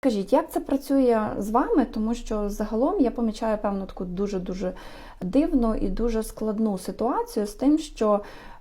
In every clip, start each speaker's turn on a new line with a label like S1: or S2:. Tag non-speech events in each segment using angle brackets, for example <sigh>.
S1: Скажіть, як це працює з вами? Тому що загалом я помічаю певну таку дуже дуже дивну і дуже складну ситуацію з тим, що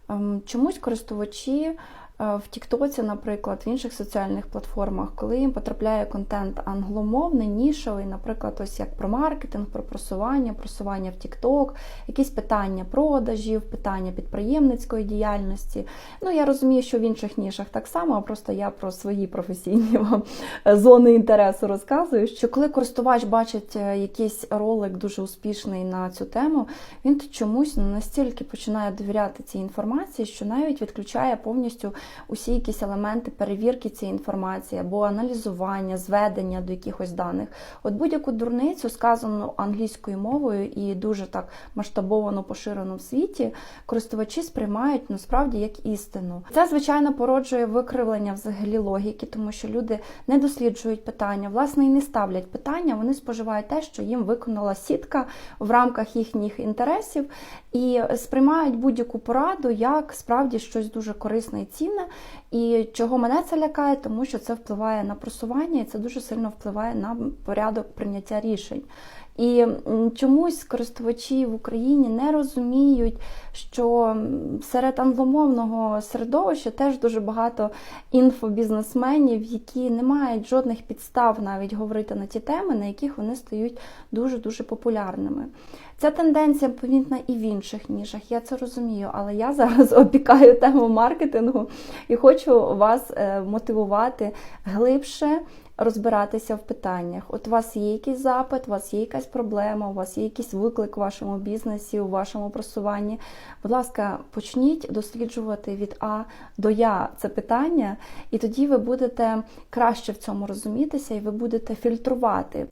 S1: ем, чомусь користувачі в Тіктоці, наприклад, в інших соціальних платформах, коли їм потрапляє контент англомовний, нішовий, наприклад, ось як про маркетинг, про просування, просування в Тікток, якісь питання продажів, питання підприємницької діяльності. Ну я розумію, що в інших нішах так само, а просто я про свої професійні <laughs> вам зони інтересу розказую. Що коли користувач бачить е, якийсь ролик дуже успішний на цю тему, він чомусь настільки починає довіряти цій інформації, що навіть відключає повністю усі якісь елементи перевірки цієї інформації або аналізування, зведення до якихось даних. От будь-яку дурницю, сказану англійською мовою і дуже так масштабовано поширено в світі, користувачі сприймають насправді як істину. Це звичайно породжує викривлення взагалі логіки, тому що люди не досліджують питання, власне, і не ставлять питання. Вони споживають те, що їм виконала сітка в рамках їхніх інтересів, і сприймають будь-яку пораду як справді щось дуже корисне і цінне. І чого мене це лякає, тому що це впливає на просування, і це дуже сильно впливає на порядок прийняття рішень. І чомусь користувачі в Україні не розуміють, що серед англомовного середовища теж дуже багато інфобізнесменів, які не мають жодних підстав навіть говорити на ті теми, на яких вони стають дуже дуже популярними. Ця тенденція помітна і в інших нішах, я це розумію, але я зараз <laughs> опікаю тему маркетингу і хочу вас е, мотивувати глибше розбиратися в питаннях. От у вас є якийсь запит, у вас є якась проблема, у вас є якийсь виклик у вашому бізнесі, у вашому просуванні. Будь ласка, почніть досліджувати від А до Я це питання, і тоді ви будете краще в цьому розумітися, і ви будете фільтрувати.